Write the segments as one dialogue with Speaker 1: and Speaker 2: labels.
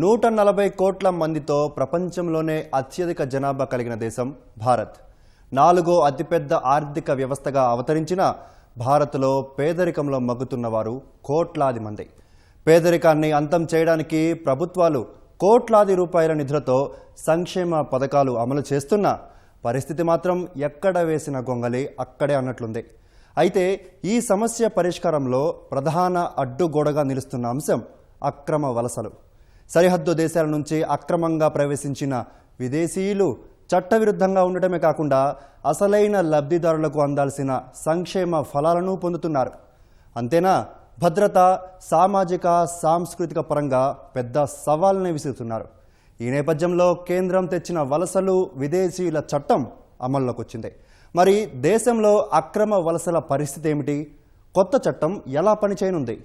Speaker 1: నూట నలభై కోట్ల మందితో ప్రపంచంలోనే అత్యధిక జనాభా కలిగిన దేశం భారత్. నాలుగో అతిపెద్ద ఆర్థిక వ్యవస్థగా అవతరించిన భారత్లో పేదరికంలో మగ్గుతున్న వారు కోట్లాది మంది. పేదరికాన్ని అంతం చేయడానికి ప్రభుత్వాలు కోట్లాది రూపాయల నిధులతో సంక్షేమ పథకాలు అమలు చేస్తున్నా పరిస్థితి మాత్రం ఎక్కడ వేసిన గొంగలి అక్కడే అన్నట్లుంది. అయితే ఈ సమస్య పరిష్కారంలో ప్రధాన అడ్డుగోడగా నిలుస్తున్న అంశం అక్రమ వలసలు. సరిహద్దు దేశాల నుంచి అక్రమంగా ప్రవేశించిన విదేశీయులు చట్టవిరుద్ధంగా ఉండటమే కాకుండా అసలైన లబ్ధిదారులకు అందాల్సిన సంక్షేమ ఫలాలను పొందుతున్నారు. అంతేనా? భద్రత సామాజిక సాంస్కృతిక పరంగా పెద్ద సవాల్ని విసురుతున్నారు. ఈ నేపథ్యంలో కేంద్రం తెచ్చిన వలసలు విదేశీయుల చట్టం అమల్లోకి వచ్చింది మరి దేశంలో అక్రమ వలసల పరిస్థితి ఏమిటి? కొత్త చట్టం ఎలా పనిచేయనుంది?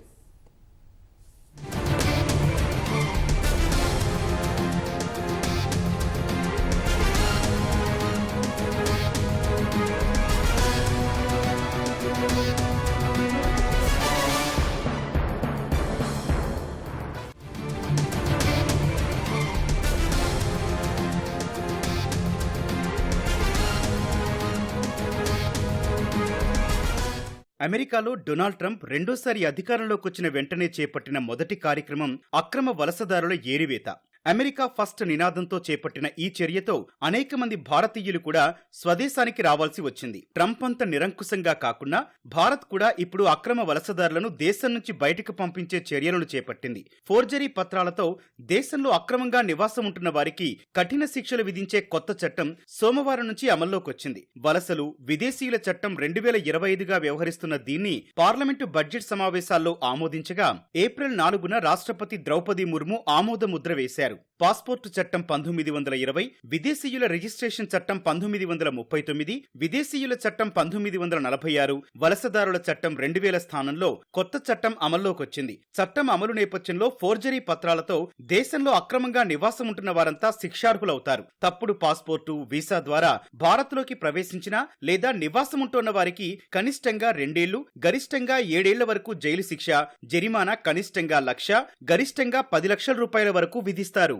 Speaker 2: అమెరికాలో డొనాల్డ్ ట్రంప్ రెండోసారి అధికారంలోకి వచ్చిన వెంటనే చేపట్టిన మొదటి కార్యక్రమం అక్రమ వలసదారుల ఏరివేత. అమెరికా ఫస్ట్ నినాదంతో చేపట్టిన ఈ చర్యతో అనేక మంది భారతీయులు కూడా స్వదేశానికి రావాల్సి వచ్చింది. ట్రంప్ అంత నిరంకుశంగా కాకుండా భారత్ కూడా ఇప్పుడు అక్రమ వలసదారులను దేశం నుంచి బయటకు పంపించే చర్యలను చేపట్టింది. ఫోర్జరీ పత్రాలతో దేశంలో అక్రమంగా నివాసం ఉంటున్న వారికి కఠిన శిక్షలు విధించే కొత్త చట్టం సోమవారం నుంచి అమల్లోకొచ్చింది వలసలు విదేశీయుల చట్టం రెండు వేల ఇరవై ఐదుగా వ్యవహరిస్తున్న దీన్ని పార్లమెంటు బడ్జెట్ సమావేశాల్లో ఆమోదించగా ఏప్రిల్ నాలుగున రాష్ట్రపతి ద్రౌపది ముర్ము ఆమోద ముద్ర వేశారు. చేశారు పాస్పోర్టు చట్టం పంతొమ్మిది వందల ఇరవై విదేశీయుల రిజిస్ట్రేషన్ చట్టం పంతొమ్మిది వందల ముప్పై తొమ్మిది విదేశీయుల చట్టం పంతొమ్మిది వందల నలభై ఆరు వలసదారుల చట్టం రెండు వేల స్థానంలో కొత్త చట్టం అమల్లోకొచ్చింది. చట్టం అమలు నేపథ్యంలో ఫోర్జరీ పత్రాలతో దేశంలో అక్రమంగా నివాసం ఉంటున్న వారంతా శిక్షార్హులవుతారు. తప్పుడు పాస్పోర్టు వీసా ద్వారా భారత్లోకి ప్రవేశించిన లేదా నివాసం ఉంటున్న వారికి కనిష్టంగా రెండేళ్ళు గరిష్టంగా ఏడేళ్ళ వరకు జైలు శిక్ష జరిమానా కనిష్టంగా లక్ష గరిష్టంగా పది లక్షల రూపాయల వరకు విధిస్తారు.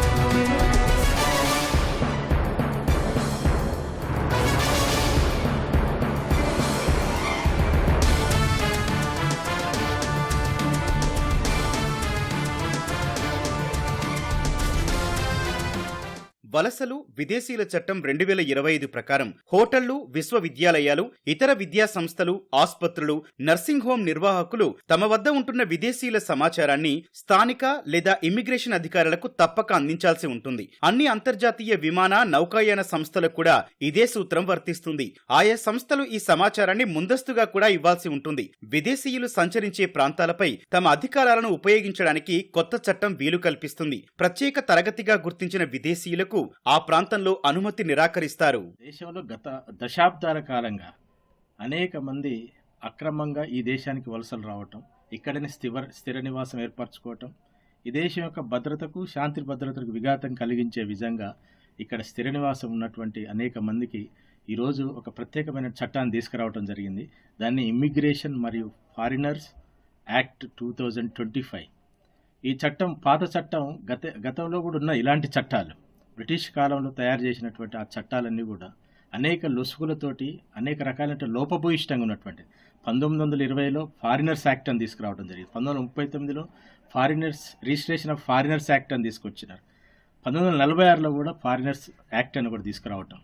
Speaker 2: వలసలు విదేశీయుల చట్టం రెండు వేల ఇరవై ఐదు ప్రకారం హోటళ్ళు విశ్వవిద్యాలయాలు ఇతర విద్యా సంస్థలు ఆసుపత్రులు నర్సింగ్ హోం నిర్వాహకులు తమ వద్ద ఉంటున్న విదేశీయుల సమాచారాన్ని స్థానిక లేదా ఇమ్మిగ్రేషన్ అధికారులకు తప్పక అందించాల్సి ఉంటుంది. అన్ని అంతర్జాతీయ విమాన నౌకాయాన సంస్థలకు కూడా ఇదే సూత్రం వర్తిస్తుంది. ఆయా సంస్థలు ఈ సమాచారాన్ని ముందస్తుగా కూడా ఇవ్వాల్సి ఉంటుంది. విదేశీయులు సంచరించే ప్రాంతాలపై తమ అధికారాలను ఉపయోగించడానికి కొత్త చట్టం వీలు కల్పిస్తుంది. ప్రత్యేక తరగతిగా గుర్తించిన విదేశీయులకు ఆ ప్రాంతంలో అనుమతి నిరాకరిస్తారు.
Speaker 3: దేశంలో గత దశాబ్దాల కాలంగా అనేక మంది అక్రమంగా ఈ దేశానికి వలసలు రావటం ఇక్కడనే స్థిర స్థిర నివాసం ఏర్పరచుకోవటం ఈ దేశం యొక్క భద్రతకు శాంతి భద్రతకు విఘాతం కలిగించే విధంగా ఇక్కడ స్థిర నివాసం ఉన్నటువంటి అనేక మందికి ఈరోజు ఒక ప్రత్యేకమైన చట్టాన్ని తీసుకురావటం జరిగింది. దాన్ని ఇమ్మిగ్రేషన్ మరియు foreigners act two thousand twenty five ఈ చట్టం పాత చట్టం గత గతంలో కూడా ఉన్న ఇలాంటి చట్టాలు. బ్రిటిష్ కాలంలో తయారు చేసినటువంటి ఆ చట్టాలన్నీ కూడా అనేక లొసుగులతోటి అనేక రకాలైన లోపభూయిష్టంగా ఉన్నటువంటి పంతొమ్మిది వందల ఇరవైలో ఫారినర్స్ యాక్ట్ అని తీసుకురావడం జరిగింది. పంతొమ్మిది వందల ముప్పై తొమ్మిదిలో foreigners registration of foreigners act అని తీసుకొచ్చినారు. పంతొమ్మిది వందల నలభై ఆరులో కూడా ఫారినర్స్ యాక్ట్ అని కూడా తీసుకురావటం.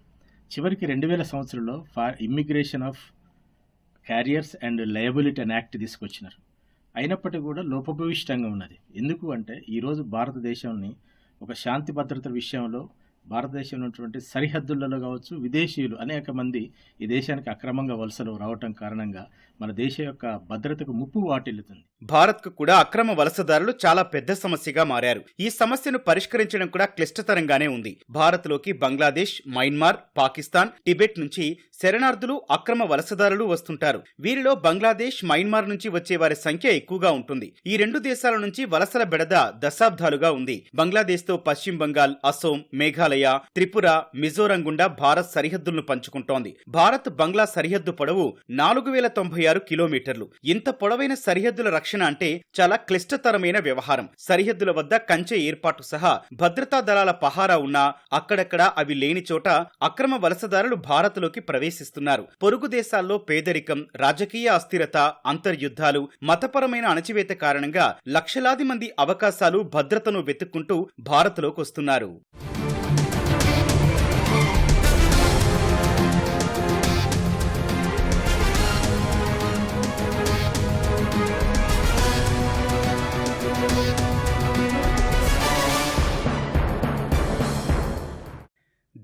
Speaker 3: చివరికి రెండు వేల సంవత్సరంలో ఫా immigration of carriers and liability అనే యాక్ట్ తీసుకొచ్చినారు. అయినప్పటికీ కూడా లోపభూయిష్టంగా ఉన్నది. ఎందుకు అంటే ఈరోజు భారతదేశాన్ని ఒక శాంతి భద్రతల విషయంలో భారతదేశంలో ఉన్నటువంటి సరిహద్దులలో కావచ్చు విదేశీయులు అనేక మంది ఈ దేశానికి అక్రమంగా వలసలు రావటం కారణంగా మన దేశ యొక్క భద్రతకు ముప్పు వాటిల్లుతుంది.
Speaker 2: భారత్కు కూడా అక్రమ వలసదారులు చాలా పెద్ద సమస్యగా మారారు. ఈ సమస్యను పరిష్కరించడం కూడా క్లిష్టతరంగానే ఉంది. భారత్లోకి బంగ్లాదేశ్ మయన్మార్ పాకిస్తాన్ టిబెట్ నుంచి శరణార్థులు అక్రమ వలసదారులు వస్తుంటారు. వీరిలో బంగ్లాదేశ్ మయన్మార్ నుంచి వచ్చే వారి సంఖ్య ఎక్కువగా ఉంటుంది. ఈ రెండు దేశాల నుంచి వలసల బెడద దశాబ్దాలుగా ఉంది. బంగ్లాదేశ్తో పశ్చిమ బంగాల్ అసోం మేఘాలయ త్రిపుర మిజోరం గుండా భారత్ సరిహద్దులను పంచుకుంటోంది. భారత్ బంగ్లా సరిహద్దు పొడవు నాలుగు వేల తొంభై ఆరు కిలోమీటర్లు. ఇంత పొడవైన సరిహద్దుల రక్షణ అంటే చాలా క్లిష్టతరమైన వ్యవహారం. సరిహద్దుల వద్ద కంచె ఏర్పాటు సహా భద్రతా దళాల పహారా ఉన్నా అక్కడక్కడ అవి లేని చోట అక్రమ వలసదారులు భారత్లోకి ప్రవేశిస్తున్నారు. పొరుగు దేశాల్లో పేదరికం రాజకీయ అస్థిరత అంతర్యుద్ధాలు మతపరమైన అణచివేత కారణంగా లక్షలాది మంది అవకాశాలు భద్రతను వెతుక్కుంటూ భారత్లోకి వస్తున్నారు.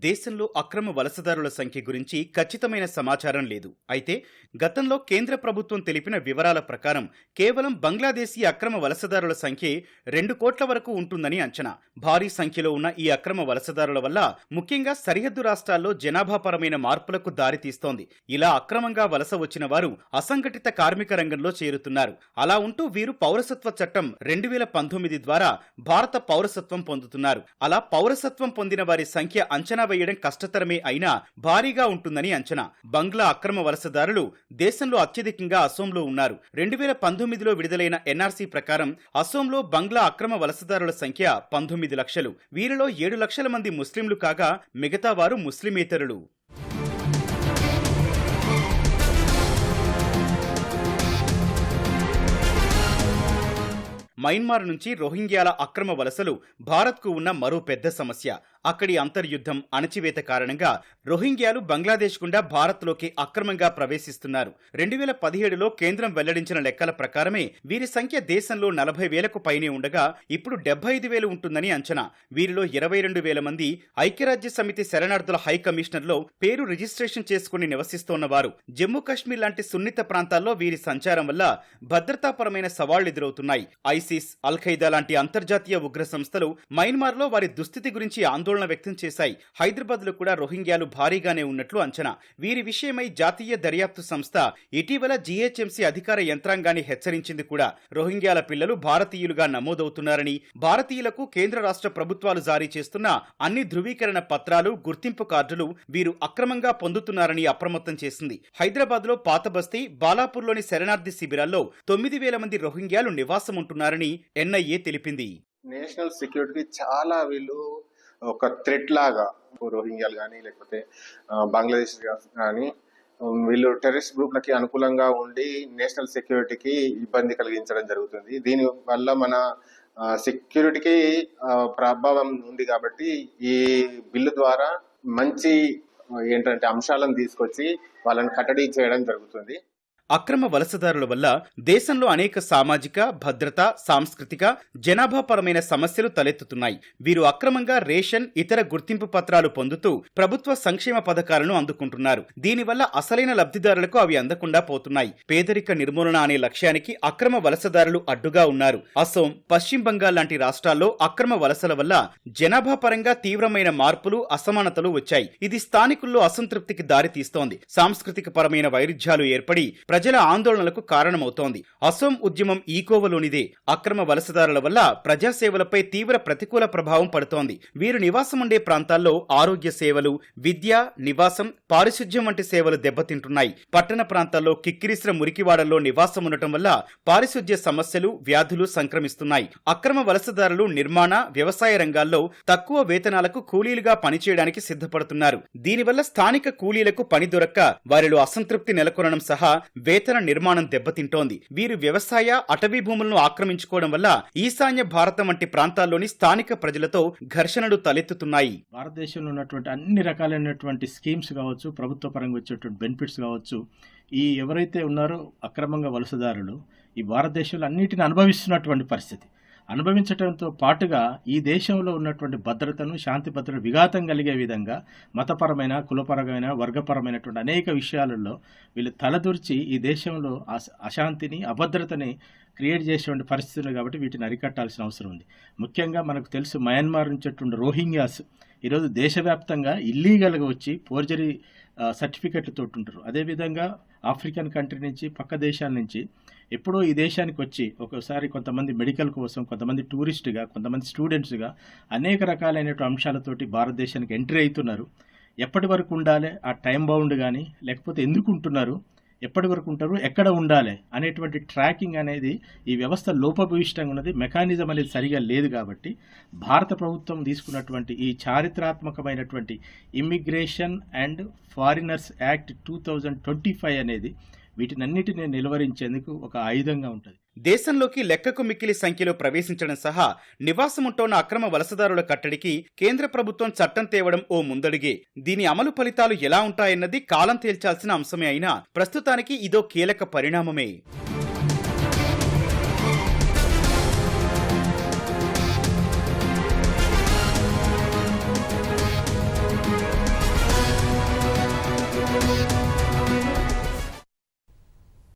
Speaker 2: దేశంలో అక్రమ వలసదారుల సంఖ్య గురించి ఖచ్చితమైన సమాచారం లేదు. అయితే గతంలో కేంద్ర ప్రభుత్వం తెలిపిన వివరాల ప్రకారం కేవలం బంగ్లాదేశీ అక్రమ వలసదారుల సంఖ్య రెండు కోట్ల వరకు ఉంటుందని అంచనా. భారీ సంఖ్యలో ఉన్న ఈ అక్రమ వలసదారుల వల్ల ముఖ్యంగా సరిహద్దు రాష్ట్రాల్లో జనాభాపరమైన మార్పులకు దారితీస్తోంది ఇలా అక్రమంగా వలస వచ్చిన వారు అసంఘటిత కార్మిక రంగంలో చేరుతున్నారు. అలా ఉంటూ వీరు పౌరసత్వ చట్టం రెండు వేల పంతొమ్మిది ద్వారా భారత పౌరసత్వం పొందుతున్నారు. అలా పౌరసత్వం పొందిన వారి సంఖ్య అంచనా పారవేయడం కష్టతరమే అయినా భారీగా ఉంటుందని అంచనా. బంగ్లా అక్రమ వలసదారులు దేశంలో అత్యధికంగా అసోంలో ఉన్నారు. రెండు వేల పంతొమ్మిదిలో విడుదలైన ఎన్ఆర్సీ ప్రకారం అసోంలో బంగ్లా అక్రమ వలసదారుల సంఖ్య పంతొమ్మిది లక్షలు. వీరిలో ఏడు లక్షల మంది ముస్లింలు కాగా మిగతా వారు ముస్లిమేతరులు. మయన్మార్ నుంచి రోహింగ్యాల అక్రమ వలసలు భారత్కు ఉన్న మరో పెద్ద సమస్య. అక్కడి అంతర్యుద్ధం అణచివేత కారణంగా రోహింగ్యాలు బంగ్లాదేశ్ గుండా భారత్లోకి అక్రమంగా ప్రవేశిస్తున్నారు. రెండు వేల పదిహేడులో కేంద్రం వెల్లడించిన లెక్కల ప్రకారమే వీరి సంఖ్య దేశంలో నలభై వేలకు పైనే ఉండగా ఇప్పుడు డెబ్బై ఐదు వేలు ఉంటుందని అంచనా. వీరిలో ఇరవై రెండు వేల మంది ఐక్యరాజ్య సమితి శరణార్థుల హై కమిషనర్లో పేరు రిజిస్ట్రేషన్ చేసుకుని నివసిస్తోన్నవారు. జమ్మూ కాశ్మీర్ లాంటి సున్నిత ప్రాంతాల్లో వీరి సంచారం వల్ల భద్రతాపరమైన సవాళ్ళు ఎదురవుతున్నాయి. ఐసిస్ అల్ ఖైదా లాంటి అంతర్జాతీయ ఉగ్ర సంస్థలు మయన్మార్లో వారి దుస్థితి గురించి ఆందోళన వ్యక్తం చేశాయి. హైదరాబాద్లో కూడా రోహింగ్యాలు భారీగానే ఉన్నట్లు అంచనా. వీరి విషయమై జాతీయ దర్యాప్తు సంస్థ ఇటీవల జీహెచ్ఎంసీ అధికార యంత్రాంగాన్ని హెచ్చరించింది కూడా. రోహింగ్యాల పిల్లలు భారతీయులుగా నమోదవుతున్నారని భారతీయులకు కేంద్ర రాష్ట్ర ప్రభుత్వాలు జారీ చేస్తున్న అన్ని ధృవీకరణ పత్రాలు గుర్తింపు కార్డులు వీరు అక్రమంగా పొందుతున్నారని అప్రమత్తం చేసింది. హైదరాబాద్లో పాత బస్తీ బాలాపూర్లోని శరణార్థి శిబిరాల్లో తొమ్మిది వేల మంది రోహింగ్యాలు నివాసం ఉంటున్నారని ఎన్ఐఏ తెలిపింది.
Speaker 4: నేషనల్ సెక్యూరిటీ చాలా వీళ్ళు ఒక థ్రెట్ లాగా రోహింగ్యాలు కానీ లేకపోతే బంగ్లాదేశ్ కానీ వీళ్ళు టెర్రరిస్ట్ గ్రూప్లకి అనుకూలంగా ఉండి నేషనల్ సెక్యూరిటీకి ఇబ్బంది కలిగించడం జరుగుతుంది. దీని వల్ల మన సెక్యూరిటీకి ప్రభావం ఉంది కాబట్టి ఈ బిల్లు ద్వారా మంచి ఏంటంటే అంశాలను తీసుకొచ్చి వాళ్ళని కట్టడి చేయడం జరుగుతుంది.
Speaker 2: అక్రమ వలసదారుల వల్ల దేశంలో అనేక సామాజిక భద్రత సాంస్కృతిక జనాభాపరమైన సమస్యలు తలెత్తుతున్నాయి. వీరు అక్రమంగా రేషన్ ఇతర గుర్తింపు పత్రాలు పొందుతూ ప్రభుత్వ సంక్షేమ పథకాలను అందుకుంటున్నారు. దీనివల్ల అసలైన లబ్ధిదారులకు అవి అందకుండా పోతున్నాయి. పేదరిక నిర్మూలన అనే లక్ష్యానికి అక్రమ వలసదారులు అడ్డుగా ఉన్నారు. అసోం పశ్చిమ బంగాల్ లాంటి రాష్ట్రాల్లో అక్రమ వలసల వల్ల జనాభా పరంగా తీవ్రమైన మార్పులు అసమానతలు వచ్చాయి. ఇది స్థానికుల్లో అసంతృప్తికి దారితీస్తోంది. సాంస్కృతిక పరమైన వైరుధ్యాలు ఏర్పడి ప్రజల ఆందోళనలకు కారణమవుతోంది. అసోం ఉద్యమం ఈకోవలోనిదే అక్రమ వలసదారుల వల్ల ప్రజాసేవలపై తీవ్ర ప్రతికూల ప్రభావం పడుతోంది. వీరు నివాసం ఉండే ప్రాంతాల్లో ఆరోగ్య సేవలు విద్య నివాసం పారిశుధ్యం వంటి సేవలు దెబ్బతింటున్నాయి. పట్టణ ప్రాంతాల్లో కిక్కిరిసిన మురికివాడల్లో నివాసం ఉండటం వల్ల పారిశుధ్య సమస్యలు వ్యాధులు సంక్రమిస్తున్నాయి. అక్రమ వలసదారులు నిర్మాణ వ్యవసాయ రంగాల్లో తక్కువ వేతనాలకు కూలీలుగా పనిచేయడానికి సిద్ధపడుతున్నారు. దీనివల్ల స్థానిక కూలీలకు పని దొరక్క వారిలో అసంతృప్తి నెలకొనడం సహా వేతన నిర్మాణం దెబ్బతింటోంది. వీరు వ్యవసాయ అటవీ భూములను ఆక్రమించుకోవడం వల్ల ఈశాన్య భారతం వంటి ప్రాంతాల్లోని స్థానిక ప్రజలతో ఘర్షణలు తలెత్తుతున్నాయి.
Speaker 3: భారతదేశంలో ఉన్నటువంటి అన్ని రకాలైనటువంటి స్కీమ్స్ కావచ్చు ప్రభుత్వ పరంగా వచ్చేటువంటి బెనిఫిట్స్ కావచ్చు ఈ ఎవరైతే ఉన్నారో అక్రమంగా వలసదారులు ఈ భారతదేశంలో అన్నిటిని అనుభవిస్తున్నటువంటి పరిస్థితి. అనుభవించడంతో పాటుగా ఈ దేశంలో ఉన్నటువంటి భద్రతను శాంతి భద్రత విఘాతం కలిగే విధంగా మతపరమైన కులపరమైన వర్గపరమైనటువంటి అనేక విషయాలలో వీళ్ళు తలదూర్చి ఈ దేశంలో అశాంతిని అభద్రతని క్రియేట్ చేసేటువంటి పరిస్థితులు కాబట్టి వీటిని అరికట్టాల్సిన అవసరం ఉంది. ముఖ్యంగా మనకు తెలుసు మయన్మార్ నుంచి ఉన్నటువంటి రోహింగ్యాస్ ఈరోజు దేశవ్యాప్తంగా ఇల్లీగల్గా వచ్చి ఫోర్జరీ సర్టిఫికెట్లతో ఉంటారు అదేవిధంగా ఆఫ్రికన్ కంట్రీ నుంచి పక్క దేశాల నుంచి ఎప్పుడో ఈ దేశానికి వచ్చి ఒకసారి కొంతమంది మెడికల్ కోసం కొంతమంది టూరిస్ట్గా కొంతమంది స్టూడెంట్స్గా అనేక రకాలైనటువంటి అంశాలతోటి భారతదేశానికి ఎంట్రీ అవుతున్నారు. ఎప్పటి వరకు ఉండాలి? ఆ టైం బౌండ్ కానీ లేకపోతే ఎందుకు ఉంటున్నారు? ఎప్పటి వరకు ఉంటారు ఎక్కడ ఉండాలి అనేటువంటి ట్రాకింగ్ అనేది ఈ వ్యవస్థ లోపభూయిష్టంగా ఉన్నది మెకానిజం అనేది సరిగా లేదు కాబట్టి భారత ప్రభుత్వం తీసుకున్నటువంటి ఈ చారిత్రాత్మకమైనటువంటి immigration and foreigners act two thousand twenty five అనేది వీటినన్నిటిని నిలువరించేందుకు ఒక ఆయుధంగా ఉంటుంది.
Speaker 2: దేశంలోకి లెక్కకు మిక్కిలి సంఖ్యలో ప్రవేశించడం సహా నివాసముంటోన్న అక్రమ వలసదారుల కట్టడికి కేంద్ర ప్రభుత్వం చట్టం తేవడం ఓ ముందడుగే. దీని అమలు ఫలితాలు ఎలా ఉంటాయన్నది కాలం తేల్చాల్సిన అంశమే అయినా ప్రస్తుతానికి ఇదో కీలక పరిణామమే.